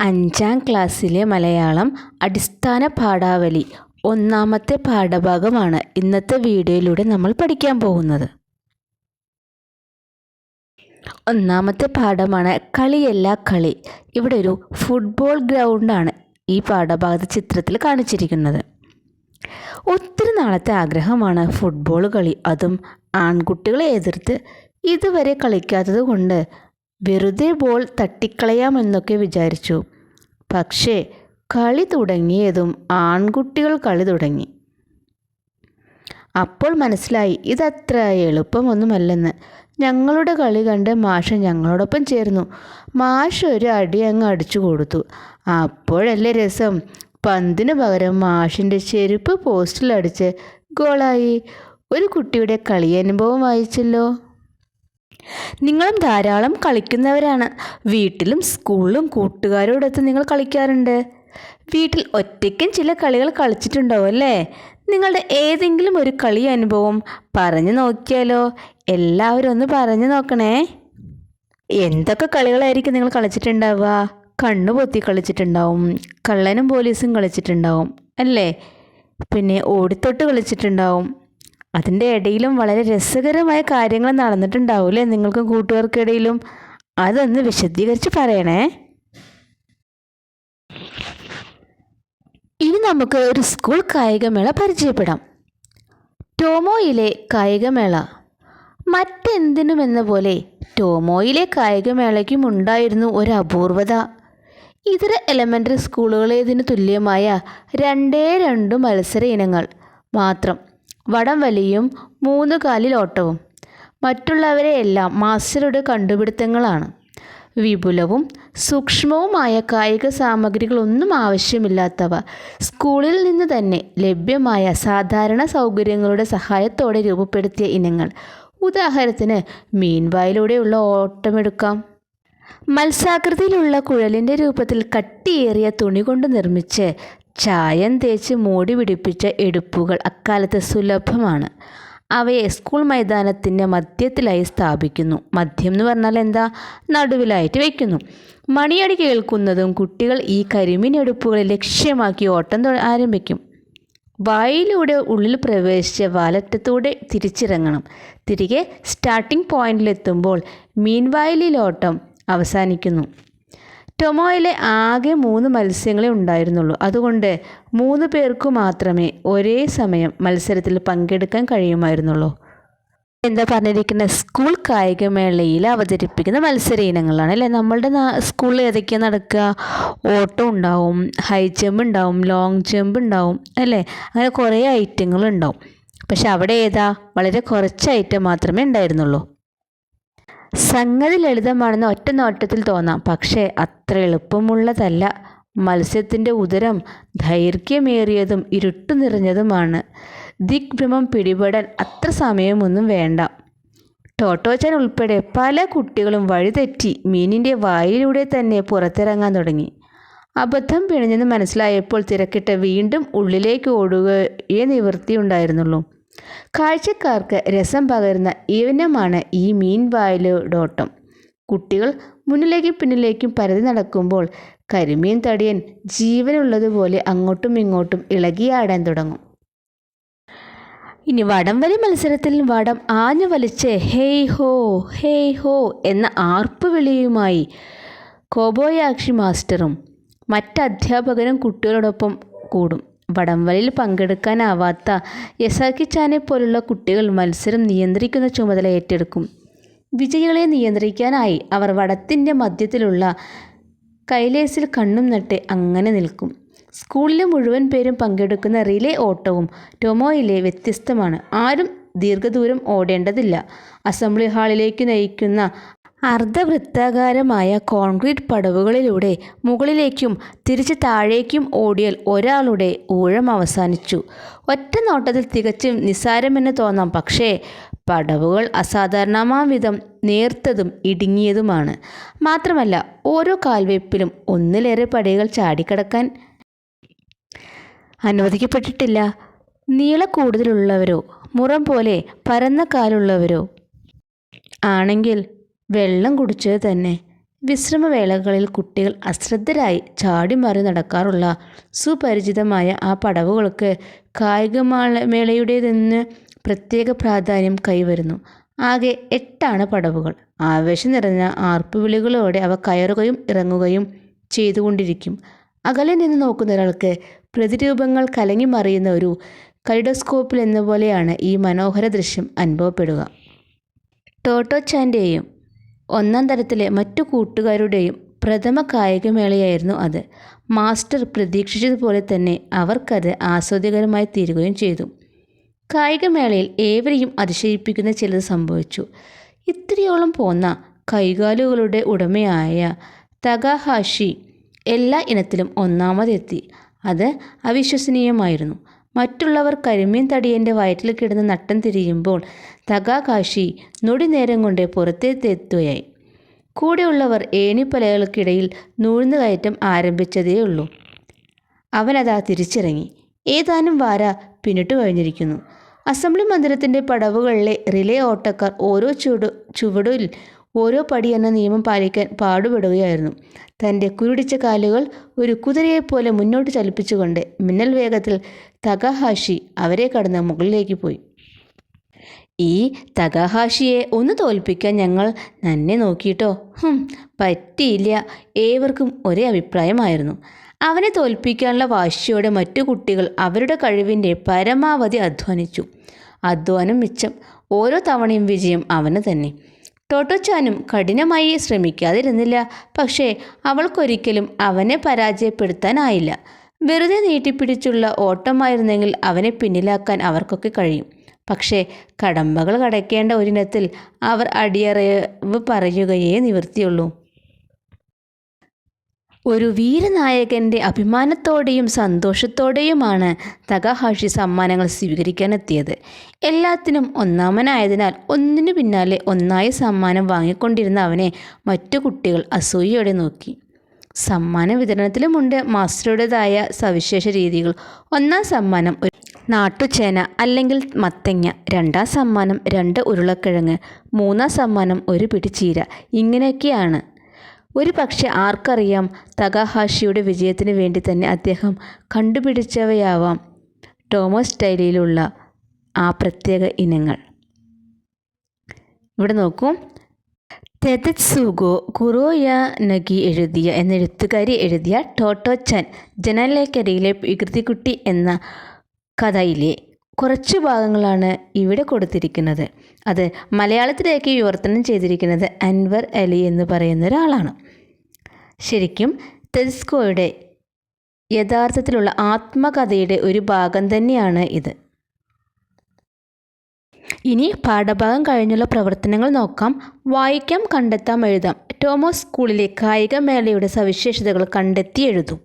അഞ്ചാം ക്ലാസ്സിലെ മലയാളം അടിസ്ഥാന പാഠാവലി ഒന്നാമത്തെ പാഠഭാഗമാണ് ഇന്നത്തെ വീഡിയോയിലൂടെ നമ്മൾ പഠിക്കാൻ പോകുന്നത്. ഒന്നാമത്തെ പാഠമാണ് കളിയല്ല കളി. ഇവിടെ ഒരു ഫുട്ബോൾ ഗ്രൗണ്ടാണ് ഈ പാഠഭാഗത്ത് ചിത്രത്തിൽ കാണിച്ചിരിക്കുന്നത്. ഒത്തിരി നാളത്തെ ആഗ്രഹമാണ് ഫുട്ബോൾ കളി. അതും ആൺകുട്ടികളെ എതിർത്ത് ഇതുവരെ കളിക്കാത്തത് കൊണ്ട് വെറുതെ ബോൾ തട്ടിക്കളയാമെന്നൊക്കെ വിചാരിച്ചു. പക്ഷേ കളി തുടങ്ങിയതും ആൺകുട്ടികൾ കളി തുടങ്ങി. അപ്പോൾ മനസ്സിലായി ഇതത്ര എളുപ്പമൊന്നുമല്ലെന്ന്. ഞങ്ങളുടെ കളി കണ്ട് മാഷ് ഞങ്ങളോടൊപ്പം ചേർന്നു. മാഷ് ഒരു അടി അങ്ങ് അടിച്ചു കൊടുത്തു. അപ്പോഴല്ലേ രസം. പന്തിനു പകരം മാഷിന്റെ ചെരുപ്പ് പോസ്റ്റിലടിച്ച് ഗോളായി. ഒരു കുട്ടിയുടെ കളിയനുഭവം വായിച്ചല്ലോ. നിങ്ങളും ധാരാളം കളിക്കുന്നവരാണ്. വീട്ടിലും സ്കൂളിലും കൂട്ടുകാരോടൊത്ത് നിങ്ങൾ കളിക്കാറുണ്ട്? വീട്ടിൽ ഒറ്റയ്ക്കും ചില കളികൾ കളിച്ചിട്ടുണ്ടാവും അല്ലേ? നിങ്ങളുടെ ഏതെങ്കിലും ഒരു കളി അനുഭവം പറഞ്ഞു നോക്കിയാലോ? എല്ലാവരും ഒന്ന് പറഞ്ഞു നോക്കണേ. എന്തൊക്കെ കളികളായിരിക്കും നിങ്ങൾ കളിച്ചിട്ടുണ്ടാവുക? കണ്ണു പൊത്തി കളിച്ചിട്ടുണ്ടാവും കള്ളനും പോലീസും കളിച്ചിട്ടുണ്ടാവും അല്ലേ? പിന്നെ ഓടിത്തൊട്ട് കളിച്ചിട്ടുണ്ടാവും അതിന്റെ ഇടയിലും വളരെ രസകരമായ കാര്യങ്ങൾ നടന്നിട്ടുണ്ടാവില്ലേ നിങ്ങൾക്കും കൂട്ടുകാർക്കിടയിലും? അതൊന്ന് വിശദീകരിച്ച് പറയണേ. ഇനി നമുക്ക് ഒരു സ്കൂൾ കായികമേള പരിചയപ്പെടാം. ടോമോയിലെ കായികമേള. മറ്റെന്തിനുമെന്ന പോലെ ടോമോയിലെ കായികമേളയ്ക്കും ഉണ്ടായിരുന്നു ഒരു അപൂർവത. ഇതര എലമെന്ററി സ്കൂളുകളേതിന് തുല്യമായ രണ്ടേ രണ്ട് മത്സര ഇനങ്ങൾ മാത്രം. വടം വലിയും മൂന്ന് കാലിൽ ഓട്ടവും മറ്റുള്ളവരെയെല്ലാം മാസ്റ്ററുടെ കണ്ടുപിടുത്തങ്ങളാണ്. വിപുലവും സൂക്ഷ്മവുമായ കായിക സാമഗ്രികളൊന്നും ആവശ്യമില്ലാത്തവ സ്കൂളിൽ നിന്ന് തന്നെ ലഭ്യമായ സാധാരണ സൗകര്യങ്ങളുടെ സഹായത്തോടെ രൂപപ്പെടുത്തിയ ഇനങ്ങൾ. ഉദാഹരണത്തിന് മീൻവായിലൂടെയുള്ള ഓട്ടമെടുക്കാം. മത്സാകൃതിയിലുള്ള കുഴലിന്റെ രൂപത്തിൽ കട്ടിയേറിയ തുണി കൊണ്ട് നിർമ്മിച്ച് ചായം തേച്ച് മൂടി പിടിപ്പിച്ച എടുപ്പുകൾ അക്കാലത്ത് സുലഭമാണ്. അവയെ സ്കൂൾ മൈതാനത്തിന്റെ മധ്യത്തിലായി സ്ഥാപിക്കുന്നു. മധ്യം എന്ന് പറഞ്ഞാൽ എന്താ? നടുവിലായിട്ട് വയ്ക്കുന്നു മണിയടി കേൾക്കുന്നതും കുട്ടികൾ ഈ കരിമീൻ എടുപ്പുകളെ ലക്ഷ്യമാക്കി ഓട്ടം ആരംഭിക്കും. വായിലൂടെ ഉള്ളിൽ പ്രവേശിച്ച് വാലറ്റത്തൂടെ തിരിച്ചിറങ്ങണം. തിരികെ സ്റ്റാർട്ടിംഗ് പോയിന്റിലെത്തുമ്പോൾ മീൻവായിലോട്ടം അവസാനിക്കുന്നു. ടൊമോയിലെ ആകെ മൂന്ന് മത്സ്യങ്ങളെ ഉണ്ടായിരുന്നുള്ളൂ. അതുകൊണ്ട് മൂന്ന് പേർക്കു മാത്രമേ ഒരേ സമയം മത്സരത്തിൽ പങ്കെടുക്കാൻ കഴിയുമായിരുന്നുള്ളൂ. എന്താ പറഞ്ഞിരിക്കുന്ന സ്കൂൾ കായികമേളയിൽ അവതരിപ്പിക്കുന്ന മത്സര ഇനങ്ങളാണ് അല്ലേ? നമ്മളുടെ സ്കൂളിൽ ഏതൊക്കെയാണ് നടക്കുക? ഓട്ടം ഉണ്ടാവും ഹൈ ജമ്പ് ഉണ്ടാവും ലോങ് ജമ്പ് ഉണ്ടാവും അല്ലേ? അങ്ങനെ കുറേ ഐറ്റങ്ങൾ ഉണ്ടാവും. പക്ഷെ അവിടെ ഏതാ? വളരെ കുറച്ച് ഐറ്റം മാത്രമേ ഉണ്ടായിരുന്നുള്ളൂ. സംഗതി ലളിതമാണെന്ന് ഒറ്റ നോട്ടത്തിൽ തോന്നാം. പക്ഷേ അത്ര എളുപ്പമുള്ളതല്ല. മത്സ്യത്തിന്റെ ഉദരം ദൈർഘ്യമേറിയതും ഇരുട്ടു നിറഞ്ഞതുമാണ്. ദിഗ്ഭ്രമം പിടിപെടാൻ അത്ര സമയമൊന്നും വേണ്ട. ടോട്ടോച്ചൻ ഉൾപ്പെടെ പല കുട്ടികളും വഴിതെറ്റി മീനിന്റെ വായിലൂടെ തന്നെ പുറത്തിറങ്ങാൻ തുടങ്ങി. അബദ്ധം പിഴഞ്ഞെന്ന് മനസ്സിലായപ്പോൾ തിരക്കിട്ട് വീണ്ടും ഉള്ളിലേക്ക് ഓടുകയേ നിവൃത്തിയുണ്ടായിരുന്നുള്ളൂ. കാഴ്ചക്കാർക്ക് രസം പകരുന്ന ഇവനമാണ് ഈ മീൻ വായിലോട്ടം കുട്ടികൾ മുന്നിലേക്കും പിന്നിലേക്കും പരതി നടക്കുമ്പോൾ കരിമീൻ തടിയൻ ജീവനുള്ളതുപോലെ അങ്ങോട്ടും ഇങ്ങോട്ടും ഇളകിയാടാൻ തുടങ്ങും. ഇനി വടം വലി മത്സരത്തിൽ വടം ആഞ്ഞു വലിച്ച് ഹേയ് ഹോ ഹേയ് ഹോ എന്ന ആർപ്പ് വിളിയുമായി കോബോയാക്ഷി മാസ്റ്ററും മറ്റധ്യാപകരും കുട്ടികളോടൊപ്പം കൂടും. വടംവലിയിൽ പങ്കെടുക്കാനാവാത്ത യസാക്കിച്ചാനെ പോലുള്ള കുട്ടികൾ മത്സരം നിയന്ത്രിക്കുന്ന ചുമതല ഏറ്റെടുക്കും. വിജയികളെ നിയന്ത്രിക്കാനായി അവർ വടത്തിന്റെ മധ്യത്തിലുള്ള കൈലേസിൽ കണ്ണും നട്ട് അങ്ങനെ നിൽക്കും. സ്കൂളിലെ മുഴുവൻ പേരും പങ്കെടുക്കുന്ന റിലേ ഓട്ടവും ടൊമോയിലെ വ്യത്യസ്തമാണ്. ആരും ദീർഘദൂരം ഓടേണ്ടതില്ല. അസംബ്ലി ഹാളിലേക്ക് നയിക്കുന്ന അർദ്ധവൃത്താകാരമായ കോൺക്രീറ്റ് പടവുകളിലൂടെ മുകളിലേക്കും തിരിച്ച് താഴേക്കും ഓടിയാൽ ഒരാളുടെ ഊഴം അവസാനിച്ചു. ഒറ്റ നോട്ടത്തിൽ തികച്ചും നിസ്സാരമെന്ന് തോന്നാം. പക്ഷേ പടവുകൾ അസാധാരണമാം വിധം നേർത്തതും ഇടുങ്ങിയതുമാണ്. മാത്രമല്ല ഓരോ കാൽവെപ്പിലും ഒന്നിലേറെ പടികൾ ചാടിക്കടക്കാൻ അനുവദിക്കപ്പെട്ടിട്ടില്ല. നീള കൂടുതലുള്ളവരോ മുറം പോലെ പരന്ന കാലുള്ളവരോ ആണെങ്കിൽ വെള്ളം കുടിച്ചത് തന്നെ. വിശ്രമവേളകളിൽ കുട്ടികൾ അശ്രദ്ധരായി ചാടിമറി നടക്കാറുള്ള സുപരിചിതമായ ആ പടവുകൾക്ക് കായിക മേളയുടേതെന്ന് പ്രത്യേക പ്രാധാന്യം കൈവരുന്നു. ആകെ എട്ടാണ് പടവുകൾ. ആവേശം നിറഞ്ഞ ആർപ്പുവിളികളോടെ അവ കയറുകയും ഇറങ്ങുകയും ചെയ്തുകൊണ്ടിരിക്കും. അകലെ നിന്ന് നോക്കുന്ന ഒരാൾക്ക് പ്രതിരൂപങ്ങൾ കലങ്ങി മറിയുന്ന ഒരു കൈഡോസ്കോപ്പിൽ എന്ന പോലെയാണ് ഈ മനോഹര ദൃശ്യം അനുഭവപ്പെടുക. ടോട്ടോച്ചാന്റെയും ഒന്നാം തരത്തിലെ മറ്റു കൂട്ടുകാരുടെയും പ്രഥമ കായികമേളയായിരുന്നു അത്. മാസ്റ്റർ പ്രതീക്ഷിച്ചതുപോലെ തന്നെ അവർക്കത് ആസ്വാദ്യകരമായി തീരുകയും ചെയ്തു. കായികമേളയിൽ ഏവരെയും അതിശയിപ്പിക്കുന്ന ചിലത് സംഭവിച്ചു. ഇത്രയോളം പോന്ന കൈകാലുകളുടെ ഉടമയായ തകാഹാഷി എല്ലാ ഇനത്തിലും ഒന്നാമതെത്തി. അത് അവിശ്വസനീയമായിരുന്നു. മറ്റുള്ളവർ കരിമീൻ തടിയന്റെ വയറ്റിൽ കിടന്ന് നട്ടം തിരിയുമ്പോൾ തകാകാശി നൊടി നേരം കൊണ്ട് പുറത്തേത്തെത്തുകയായി കൂടെയുള്ളവർ ഏണിപ്പലകൾക്കിടയിൽ നൂഴ്ന്നു കയറ്റം ആരംഭിച്ചതേയുള്ളൂ അവനതാ തിരിച്ചിറങ്ങി. ഏതാനും വാര പിന്നിട്ട് കഴിഞ്ഞിരിക്കുന്നു. അസംബ്ലി മന്ദിരത്തിന്റെ പടവുകളിലെ റിലേ ഓട്ടക്കാർ ഓരോ ചുവട് ചുവടിൽ ഓരോ പടി എന്ന നിയമം പാലിക്കാൻ പാടുപെടുകയായിരുന്നു. തന്റെ കുരുടിച്ച കാലുകൾ ഒരു കുതിരയെപ്പോലെ മുന്നോട്ട് ചലിപ്പിച്ചുകൊണ്ട് മിന്നൽ വേഗത്തിൽ തകഹാഷി അവരെ കടന്ന് മുകളിലേക്ക് പോയി. ഈ തകഹാഷിയെ ഒന്ന് തോൽപ്പിക്കാൻ ഞങ്ങൾ നന്നെ നോക്കിയിട്ടോ? ഹും, പറ്റിയില്ല. ഏവർക്കും ഒരേ അഭിപ്രായമായിരുന്നു. അവനെ തോൽപ്പിക്കാനുള്ള വാശിയോടെ മറ്റു കുട്ടികൾ അവരുടെ കഴിവിന്റെ പരമാവധി അധ്വാനിച്ചു. അധ്വാനം മിച്ചം ഓരോ തവണയും വിജയം അവന് തന്നെ. ടോട്ടോച്ചാനും കഠിനമായി ശ്രമിക്കാതിരുന്നില്ല. പക്ഷേ അവൾക്കൊരിക്കലും അവനെ പരാജയപ്പെടുത്താനായില്ല. വെറുതെ നീട്ടിപ്പിടിച്ചുള്ള ഓട്ടമായിരുന്നെങ്കിൽ അവനെ പിന്നിലാക്കാൻ അവർക്കൊക്കെ കഴിയും. പക്ഷേ കടമ്പകൾ കടക്കേണ്ട ഒരിനത്തിൽ അവർ അടിയറവ് പറയുകയേ നിവൃത്തിയുള്ളൂ. ഒരു വീരനായകന്റെ അഭിമാനത്തോടെയും സന്തോഷത്തോടെയുമാണ് തകഹാഷി സമ്മാനങ്ങൾ സ്വീകരിക്കാനെത്തിയത്. എല്ലാത്തിനും ഒന്നാമനായതിനാൽ ഒന്നിനു പിന്നാലെ ഒന്നായി സമ്മാനം വാങ്ങിക്കൊണ്ടിരുന്ന അവനെ മറ്റു കുട്ടികൾ അസൂയയോടെ നോക്കി. സമ്മാന വിതരണത്തിലുമുണ്ട് മാസ്റ്ററുടേതായ സവിശേഷ രീതികൾ. ഒന്നാം സമ്മാനം ഒരു നാട്ടുചേന അല്ലെങ്കിൽ മത്തങ്ങ. രണ്ടാം സമ്മാനം രണ്ട് ഉരുളക്കിഴങ്ങ്. മൂന്നാം സമ്മാനം ഒരു പിടി ചീര ഇങ്ങനെയൊക്കെയാണ്. ഒരു പക്ഷെ ആർക്കറിയാം തകാഹാഷിയുടെ വിജയത്തിന് വേണ്ടി തന്നെ അദ്ദേഹം കണ്ടുപിടിച്ചവയാവാം ടോമസ് സ്റ്റൈലിലുള്ള ആ പ്രത്യേക ഇനങ്ങൾ. ഇവിടെ നോക്കൂ. തെതത്സുഗോ കുറോയ നഗി എഴുതിയ എന്ന എഴുത്തുകാരി എഴുതിയ ചൻ ജനലേക്കരയിലെ വികൃതികുട്ടി എന്ന കഥയിലെ കുറച്ച് ഭാഗങ്ങളാണ് ഇവിടെ കൊടുത്തിരിക്കുന്നത്. അത് മലയാളത്തിലേക്ക് വിവർത്തനം ചെയ്തിരിക്കുന്നത് അൻവർ അലി എന്ന് പറയുന്ന ഒരാളാണ്. ശരിക്കും തെസ്കോയുടെ യഥാർത്ഥത്തിലുള്ള ആത്മകഥയുടെ ഒരു ഭാഗം തന്നെയാണ് ഇത്. ഇനി പാഠഭാഗം കഴിഞ്ഞുള്ള പ്രവർത്തനങ്ങൾ നോക്കാം. വായിക്കാം കണ്ടെത്താം എഴുതാം. ടോമോസ് സ്കൂളിലെ കായികമേളയുടെ സവിശേഷതകൾ കണ്ടെത്തി എഴുതും.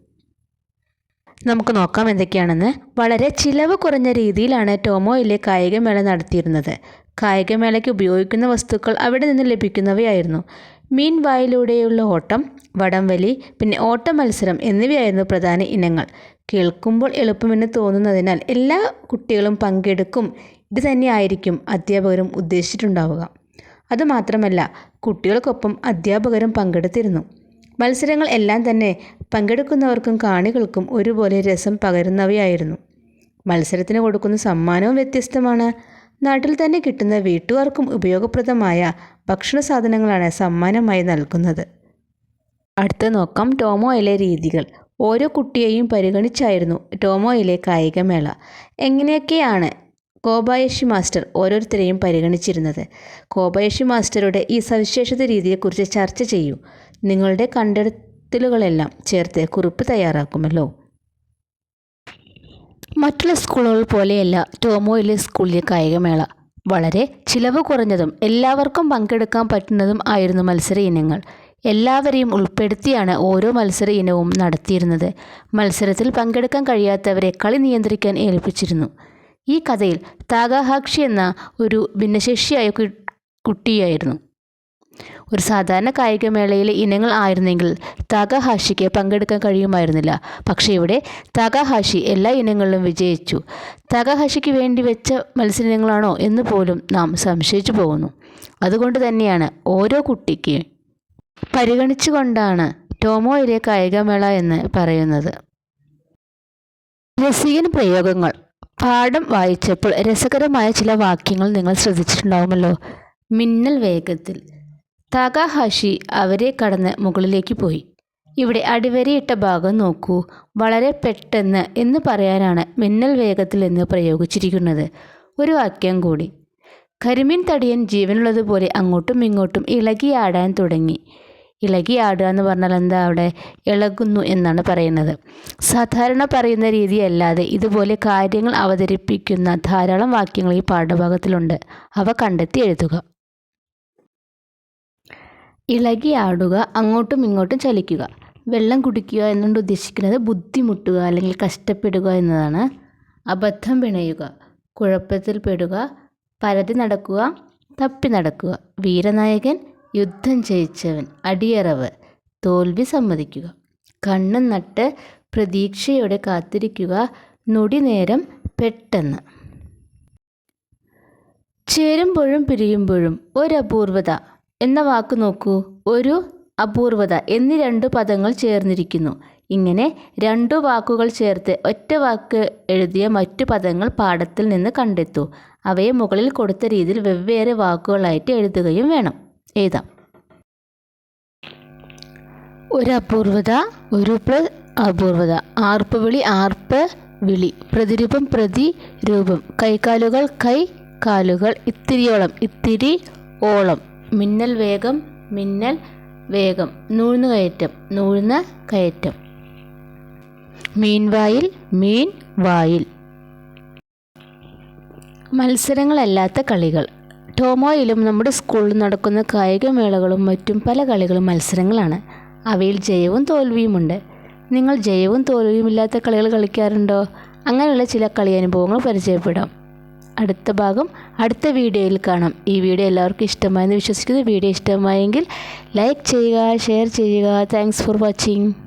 നമുക്ക് നോക്കാം എന്തൊക്കെയാണെന്ന്. വളരെ ചിലവ് കുറഞ്ഞ രീതിയിലാണ് ടോമോയിലെ കായികമേള നടത്തിയിരുന്നത്. കായികമേളയ്ക്ക് ഉപയോഗിക്കുന്ന വസ്തുക്കൾ അവിടെ നിന്ന് ലഭിക്കുന്നവയായിരുന്നു. മീൻ വായിലൂടെയുള്ള ഓട്ടം വടംവലി പിന്നെ ഓട്ട മത്സരം എന്നിവയായിരുന്നു പ്രധാന ഇനങ്ങൾ. കേൾക്കുമ്പോൾ എളുപ്പമെന്ന് തോന്നുന്നതിനാൽ എല്ലാ കുട്ടികളും പങ്കെടുക്കും. ഇത് തന്നെയായിരിക്കും അധ്യാപകരും ഉദ്ദേശിച്ചിട്ടുണ്ടാവുക. അതുമാത്രമല്ല കുട്ടികൾക്കൊപ്പം അധ്യാപകരും പങ്കെടുത്തിരുന്നു. മത്സരങ്ങൾ എല്ലാം തന്നെ പങ്കെടുക്കുന്നവർക്കും കാണികൾക്കും ഒരുപോലെ രസം പകരുന്നവയായിരുന്നു. മത്സരത്തിന് കൊടുക്കുന്ന സമ്മാനവും വ്യത്യസ്തമാണ്. നാട്ടിൽ തന്നെ കിട്ടുന്ന വീട്ടുകാർക്കും ഉപയോഗപ്രദമായ ഭക്ഷണ സാധനങ്ങളാണ് സമ്മാനമായി നൽകുന്നത്. അടുത്ത നോക്കാം. ടോമോയിലെ രീതികൾ. ഓരോ കുട്ടിയെയും പരിഗണിച്ചായിരുന്നു ടോമോയിലെ കായികമേള. എങ്ങനെയൊക്കെയാണ് കോബായഷി മാസ്റ്റർ ഓരോരുത്തരെയും പരിഗണിച്ചിരുന്നത്. കോബായഷി മാസ്റ്ററുടെ ഈ സവിശേഷത രീതിയെക്കുറിച്ച് ചർച്ച ചെയ്യൂ. നിങ്ങളുടെ കണ്ടെത്തലുകളെല്ലാം ചേർത്ത് കുറിപ്പ് തയ്യാറാക്കുമല്ലോ. മറ്റുള്ള സ്കൂളുകൾ പോലെയല്ല ടോമോയിലെ സ്കൂളിലെ കായികമേള. വളരെ ചിലവ് കുറഞ്ഞതും എല്ലാവർക്കും പങ്കെടുക്കാൻ പറ്റുന്നതും ആയിരുന്നു മത്സര ഇനങ്ങൾ. എല്ലാവരെയും ഉൾപ്പെടുത്തിയാണ് ഓരോ മത്സര ഇനവും നടത്തിയിരുന്നത്. മത്സരത്തിൽ പങ്കെടുക്കാൻ കഴിയാത്തവരെ കളി നിയന്ത്രിക്കാൻ ഏൽപ്പിച്ചിരുന്നു. ഈ കഥയിൽ താഗാഹാക്ഷി എന്ന ഒരു ഭിന്നശേഷിയായ കുട്ടിയായിരുന്നു. ഒരു സാധാരണ കായികമേളയിലെ ഇനങ്ങൾ ആയിരുന്നെങ്കിൽ താഗഹാഷിക്ക് പങ്കെടുക്കാൻ കഴിയുമായിരുന്നില്ല. പക്ഷേ ഇവിടെ താഗഹാഷി എല്ലാ ഇനങ്ങളിലും വിജയിച്ചു. താഗഹാഷിക്ക് വേണ്ടി വെച്ച മത്സരങ്ങളാണോ എന്ന് പോലും നാം സംശയിച്ചു പോകുന്നു. അതുകൊണ്ട് തന്നെയാണ് ഓരോ കുട്ടിക്ക് പരിഗണിച്ചുകൊണ്ടാണ് ടോമോയിലെ കായികമേള എന്ന് പറയുന്നത്. രസികൻ പ്രയോഗങ്ങൾ. പാഠം വായിച്ചപ്പോൾ രസകരമായ ചില വാക്യങ്ങൾ നിങ്ങൾ ശ്രദ്ധിച്ചിട്ടുണ്ടാവുമല്ലോ. മിന്നൽ വേഗത്തിൽ. താകാഹാഷി അവരെ കടന്ന് മുകളിലേക്ക് പോയി. ഇവിടെ അടിവരയിട്ട ഭാഗം നോക്കൂ. വളരെ പെട്ടെന്ന് എന്ന് പറയാനാണ് മിന്നൽ വേഗത്തിൽ എന്ന് പ്രയോഗിച്ചിരിക്കുന്നത്. ഒരു വാക്യം കൂടി. കരിമീൻ തടിയൻ ജീവനുള്ളതുപോലെ അങ്ങോട്ടും ഇങ്ങോട്ടും ഇളകിയാടാൻ തുടങ്ങി. ഇളകിയാടുക എന്ന് പറഞ്ഞാൽ എന്താ അവിടെ? ഇളകുന്നു എന്നാണ് പറയുന്നത്. സാധാരണ പറയുന്ന രീതിയല്ലാതെ ഇതുപോലെ കാര്യങ്ങൾ അവതരിപ്പിക്കുന്ന ധാരാളം വാക്യങ്ങൾ ഈ പാഠഭാഗത്തിലുണ്ട്. അവ കണ്ടെത്തി എഴുതുക. ഇളകിയാടുക അങ്ങോട്ടും ഇങ്ങോട്ടും ചലിക്കുക. വെള്ളം കുടിക്കുക എന്നുകൊണ്ട് ഉദ്ദേശിക്കുന്നത് ബുദ്ധിമുട്ടുക അല്ലെങ്കിൽ കഷ്ടപ്പെടുക എന്നതാണ്. അബദ്ധം പിണയുക കുഴപ്പത്തിൽ പെടുക പരതി നടക്കുക തപ്പി നടക്കുക. വീരനായകൻ യുദ്ധം ജയിച്ചവൻ അടിയറവ്. തോൽവി സമ്മതിക്കുക. കണ്ണും നട്ട് പ്രതീക്ഷയോടെ കാത്തിരിക്കുക. നൊടി നേരം പെട്ടെന്ന്. ചേരുമ്പോഴും പിരിയുമ്പോഴും ഒരപൂർവത എന്ന വാക്ക് നോക്കൂ. ഒരു അപൂർവത എന്നീ രണ്ട് പദങ്ങൾ ചേർന്നിരിക്കുന്നു. ഇങ്ങനെ രണ്ടു വാക്കുകൾ ചേർത്ത് ഒറ്റ വാക്ക് എഴുതിയ മറ്റു പദങ്ങൾ പാഠത്തിൽ നിന്ന് കണ്ടെത്തൂ. അവയെ മുകളിൽ കൊടുത്ത രീതിയിൽ വെവ്വേറെ വാക്കുകളായിട്ട് എഴുതുകയും വേണം. എഴുതാം ഒരു അപൂർവത ഒരു പ്ലസ് അപൂർവത ആർപ്പ് വിളി ആർപ്പ് വിളി. പ്രതിരൂപം പ്രതിരൂപം കൈകാലുകൾ കൈ കാലുകൾ. ഇത്തിരിയോളം ഇത്തിരി ഓളം. മിന്നൽ വേഗം മിന്നൽ വേഗം. നൂഴ്ന്നു കയറ്റം നൂഴ്ന്ന കയറ്റം. മീൻവായിൽ മീൻ വായിൽ മത്സരങ്ങളല്ലാത്ത കളികൾ. ടോമോയിലും നമ്മുടെ സ്കൂളിൽ നടക്കുന്ന കായികമേളകളും മറ്റും പല കളികളും മത്സരങ്ങളാണ്. അവയിൽ ജയവും തോൽവിയുമുണ്ട്. നിങ്ങൾ ജയവും തോൽവിയുമില്ലാത്ത കളികൾ കളിക്കാറുണ്ടോ? അങ്ങനെയുള്ള ചില കളി അനുഭവങ്ങൾ പരിചയപ്പെടാം. അടുത്ത ഭാഗം അടുത്ത വീഡിയോയിൽ കാണാം. ഈ വീഡിയോ എല്ലാവർക്കും ഇഷ്ടമായെന്ന് വിശ്വസിക്കുന്നു. വീഡിയോ ഇഷ്ടമായെങ്കിൽ ലൈക്ക് ചെയ്യുക ഷെയർ ചെയ്യുക. Thanks for watching.